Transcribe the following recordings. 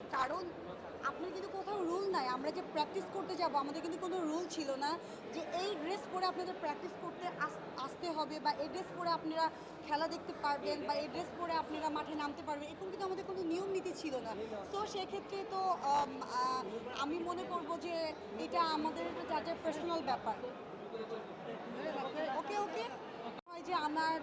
কারণ আপনার কিন্তু কোথাও রুল নাই। আমরা যে প্র্যাকটিস করতে যাব, আমাদের কিন্তু কোনো রুল ছিল না যে এই ড্রেস পরে আপনাদের প্র্যাকটিস করতে আসতে হবে বা এই ড্রেস পরে আপনারা খেলা দেখতে পারবেন বা এই ড্রেস পরে আপনারা মাঠে নামতে পারবেন, এরকম কিন্তু আমাদের কোনো নিয়ম নীতি ছিল না। তো সেক্ষেত্রে তো আমি মনে করব যে এটা আমাদের যার পার্সোনাল ব্যাপার। ওকে ওকে? যে আমার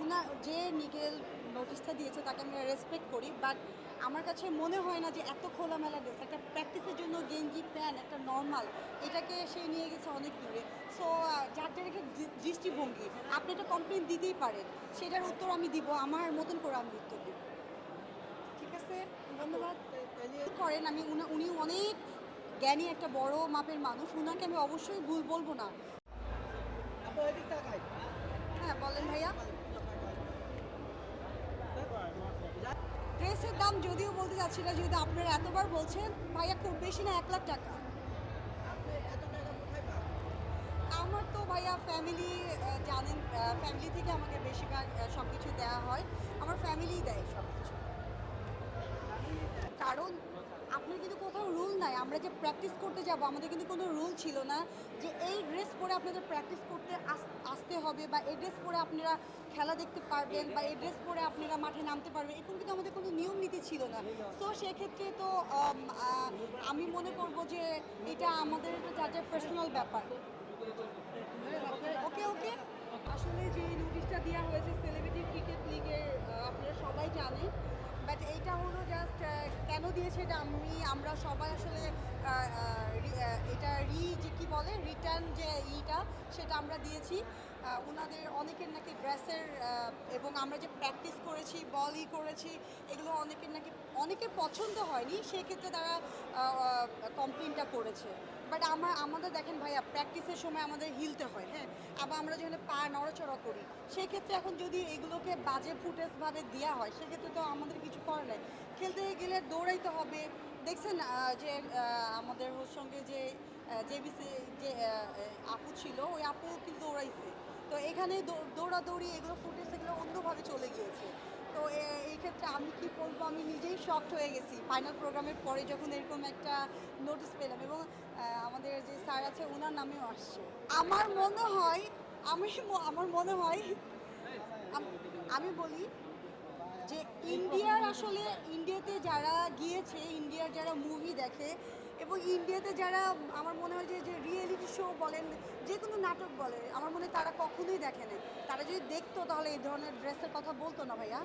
উনার যে নিগেল নোটিশটা দিয়েছে তাকে আমি রেসপেক্ট করি বাট আমার কাছে মনে হয় না যে এত খোলামেলা ড্রেস একটা প্র্যাকটিসের জন্য গেঞ্জি প্যান্ট একটা নর্মাল এটাকে সে নিয়ে গেছে অনেক দূরে। সো যার যার একটা দৃষ্টিভঙ্গি আপনি একটা কমপ্লেন দিতেই পারেন সেটার উত্তর আমি দিব আমার মতন করে আমি উত্তর দিব। ঠিক আছে? ধন্যবাদ। করেন আমি উনা- অনেক জ্ঞানী একটা বড় মাপের মানুষ উনাকে আমি অবশ্যই ভুল বলব না। হ্যাঁ বলেন ভাইয়া। ড্রেসের দাম যদিও বলতে চাচ্ছি না যেহেতু আপনারা এতবার বলছেন ভাইয়া খুব বেশি না এক লাখ টাকা। আমার তো ভাইয়া ফ্যামিলি জানেন ফ্যামিলি থেকে আমাকে বেশিরভাগ সব কিছু দেওয়া হয়। আমার ফ্যামিলিই দেয় সব কিছু কারণ আপনার কিন্তু কোথাও রুল নাই। আমরা যে প্র্যাকটিস করতে যাব আমাদের কিন্তু কোনো রুল ছিল না যে এই ড্রেস আপনাদের প্র্যাকটিস করতে আস- আসতে হবে বা এই ড্রেস পরে আপনারা খেলা দেখতে পারবেন বা এই ড্রেস পরে আপনারা মাঠে নামতে পারবেন, এরকম কিন্তু আমাদের কোনো নিয়ম নীতি ছিল না। তো সেক্ষেত্রে তো আমি মনে করব যে এটা আমাদের যার যার পার্সোনাল ব্যাপার। ওকে ওকে আসলে যে নোটিশটা দেওয়া হয়েছে সেলিব্রিটি ক্রিকেট লিগের আপনারা সবাই জানেন। বাট এইটা হলো জাস্ট কেন দিয়েছে এটা আমি, আমরা সবাই আসলে এটা রি, যে কী বলে যে ইটা সেটা আমরা দিয়েছি। ওনাদের অনেকের নাকি ড্রেসের এবং আমরা যে প্র্যাকটিস করেছি বলই করেছি, এগুলো অনেকের নাকি, অনেকের পছন্দ হয়নি, সেক্ষেত্রে তারা কমপ্লেনটা করেছে। বাট আমরা আমাদের দেখেন ভাইয়া, প্র্যাকটিসের সময় আমাদের হিলতে হয় হ্যাঁ? আবার আমরা যেখানে পা নড়াচড়া করি, সেক্ষেত্রে এখন যদি এগুলোকে বাজে ফুটেজভাবে দেওয়া হয়, সেক্ষেত্রে তো আমাদের কিছু করার নাই। খেলতে গেলে দৌড়াইতে হবে। দেখছেন যে আমাদের ওর সঙ্গে যে জেবিসি, যে আপু ছিল, ওই আপু কিন্তু দৌড়াইছে। তো এখানে দৌড়াদৌড়ি, এগুলো ফুটেজ এগুলো অন্যভাবে চলে গিয়েছে। তো এই ক্ষেত্রে আমি কি বলব, আমি নিজেই শক্ট হয়ে গেছি। ফাইনাল প্রোগ্রামের পরে যখন এরকম একটা নোটিস পেলাম এবং আমাদের যে স্যার আছে ওনার নামেও আসছে। আমার মনে হয়, আমি আমার মনে হয় আমি বলি আসলে ইন্ডিয়াতে যারা গিয়েছে, ইন্ডিয়ার যারা মুভি দেখে এবং ইন্ডিয়াতে যারা আমার মনে হয় যে রিয়েলিটি শো বলেন, যে কোনো নাটক বলে, আমার মনে তারা কখনোই দেখে না তারা যদি দেখতো তাহলে এই ধরনের ড্রেসের কথা বলতো না ভাইয়া?